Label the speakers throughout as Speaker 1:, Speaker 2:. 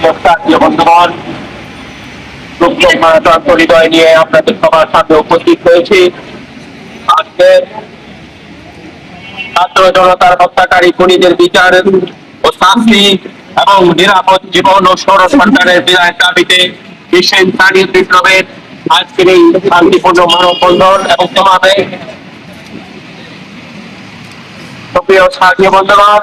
Speaker 1: জাতীয় বন্ধুগণ মারাথন পরিচয় নিয়ে আপনাদের সবার সামনে উপস্থিত হয়েছি আজকে ছাত্র জনতার হত্যাকারী খুনিদের বিচার ও শাস্তি এবং নিরাপদ জীবন ও সৌর সরকারের বিদায়ের দাবিতে বিশ্ব স্থানীয় বিপ্লবের আজকের এই শান্তিপূর্ণ মানববন্ধন এবং সমাবেশ সুপ্রিয় সাথীয় বন্ধুগণ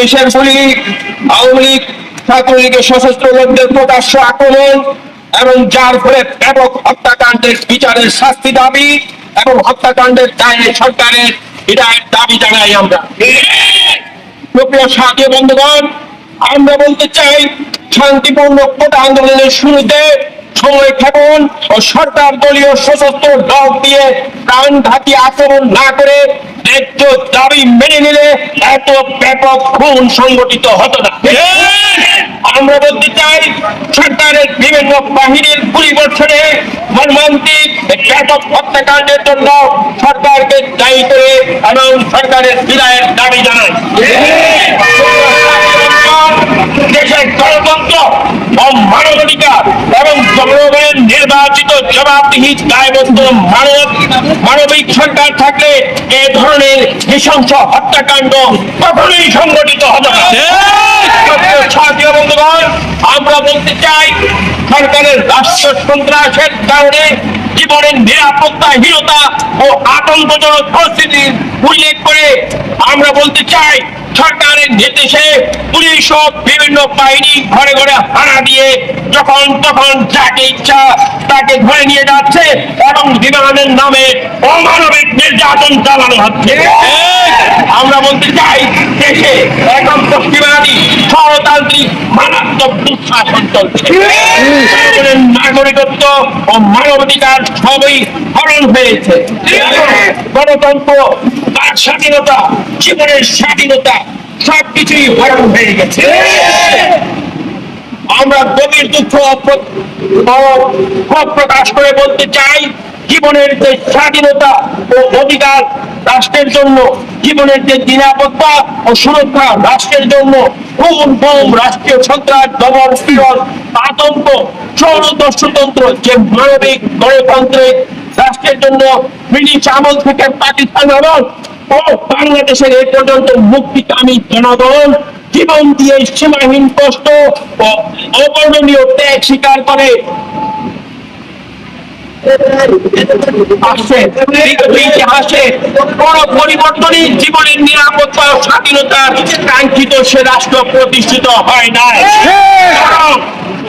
Speaker 1: পুলিশের গুলি আওয়ামী লীগ ছাত্রলীগের সশস্ত্র লোকদের প্রকাশ্য আক্রমণ এবং যার ফলে ব্যাপক হত্যাকাণ্ডের বিচারের শাস্তি দাবি এবং হত্যাকাণ্ডের দায়ে সরকারের হৃদায়ত দাবি জানাই আমরা। আমরা বলতে চাই শান্তিপূর্ণ কোটা আন্দোলনের শুরুতে আমরা বলতে চাই, সরকারের বিভিন্ন বাহিনীর হত্যাকাণ্ডের জন্য সরকারকে দায়ী করে এবং সরকারের বিদায়ের দাবি জানাই দেশের গণতন্ত্র ও মানবাধিকার এবং জনগণের নির্বাচিত জবাবদিহি দায়বদ্ধ মানব মানবিক সরকার থাকলে এ ধরনের নৃশংস হত্যাকাণ্ড কখনোই সংগঠিত হবে বন্ধুগণ আমরা বলতে চাই সরকারের রাষ্ট্র সন্ত্রাসের কারণে জীবনের নিরাপত্তাহীনতা ও আতঙ্কজনক পরিস্থিতির উল্লেখ করে আমরা বলতে চাই সরকারের নির্দেশে পুলিশ ও বিভিন্ন বাহিনী ঘরে ঘরে হানা দিয়ে যখন তখন যাকে ইচ্ছা তাকে ধরে নিয়ে যাচ্ছে এবং বিমানের নামে অমানবিক নির্যাতন চালানো হচ্ছে। আমরা বলতে চাই, দেশে এখন পশ্চিমাদি সরতান্ত্রিক মারাত্মক দুঃশাসন চলছে। নাগরিকত্ব ও মানবাধিকার সবই হরণ হয়েছে। গণতন্ত্র, তার স্বাধীনতা জীবনের স্বাধীনতা সবকিছুই হরণ হয়ে গেছে। আমরা গভীর দুঃখ প্রকাশ করে বলতে চাই, জীবনের যে স্বাধীনতা ও অধিকার রাষ্ট্রের জন্য, জীবনের যে নিরাপত্তা ও সুরক্ষা রাষ্ট্রের জন্য খুন বোম রাষ্ট্রীয় সন্ত্রাস, দমন পীড়ন আতঙ্ক ষড়যন্ত্রতন্ত্র যে মানবিক গণতান্ত্রিক রাষ্ট্রের জন্য ব্রিটিশ আমল থেকে পাকিস্তান আমল ও বাংলাদেশের এ পর্যন্ত মুক্তিকামী জনগণ জীবন দিয়ে সীমাহীন কষ্ট ও অবর্ণনীয় ত্যাগ স্বীকার করে। ইতিহাসে বড় পরিবর্তনই জীবনের নিরাপত্তা স্বাধীনতার সে রাষ্ট্র প্রতিষ্ঠিত হয় নাই।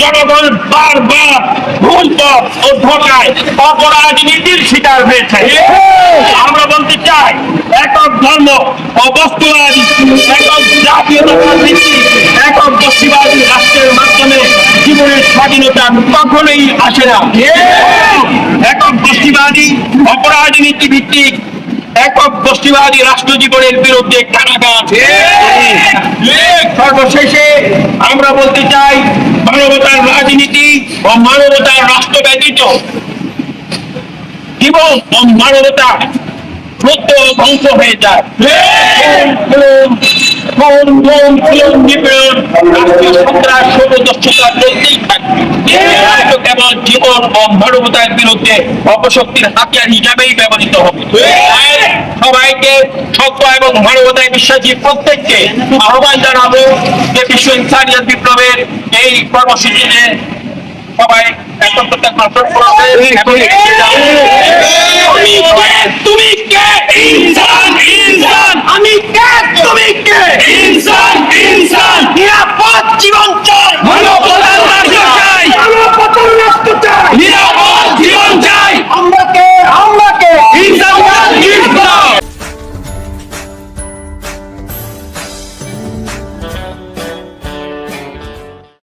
Speaker 1: জনগণ বারবার ভুল পথ ও ধোকায় অপরাজনীতির শিকার হয়েছে। আমরা বলতে চাই একক ধর্ম ও বস্তুবাদী একক ভিত্তিক একক বস্তুবাদী রাষ্ট্রের মাধ্যমে জীবনের স্বাধীনতা কখনোই আসে না। একক গোষ্ঠীবাদী অপরাজনীতি ভিত্তিক একক গোষ্ঠীবাদী রাষ্ট্র জীবনের বিরুদ্ধে কারাগার। সর্বশেষে আমরা বলতে চাই মানবতার রাজনীতি ও মানবতার রাষ্ট্র ব্যতীত জীবন ও মানবতা সত্য ধ্বংস হয়ে যায়। রাষ্ট্রীয় সন্ত্রাস, ষড়যন্ত্রতা চলতেই থাকবে। কেবল জীবন ও মানবতার বিরুদ্ধে অপশক্তির হাতিয়ার হিসাবেই ব্যবহৃত হবে। সবাইকে সত্য এবং মানবতায় বিশ্বাসী প্রত্যেককে আহ্বান জানাব যে বিশ্ব ইনসানিয়ত বিপ্লবের এই কর্মসূচিতে সবাই একত্রতা করবে।
Speaker 2: তুমি কে? ইনসান ইনসান। আমি কে? তুমি কে?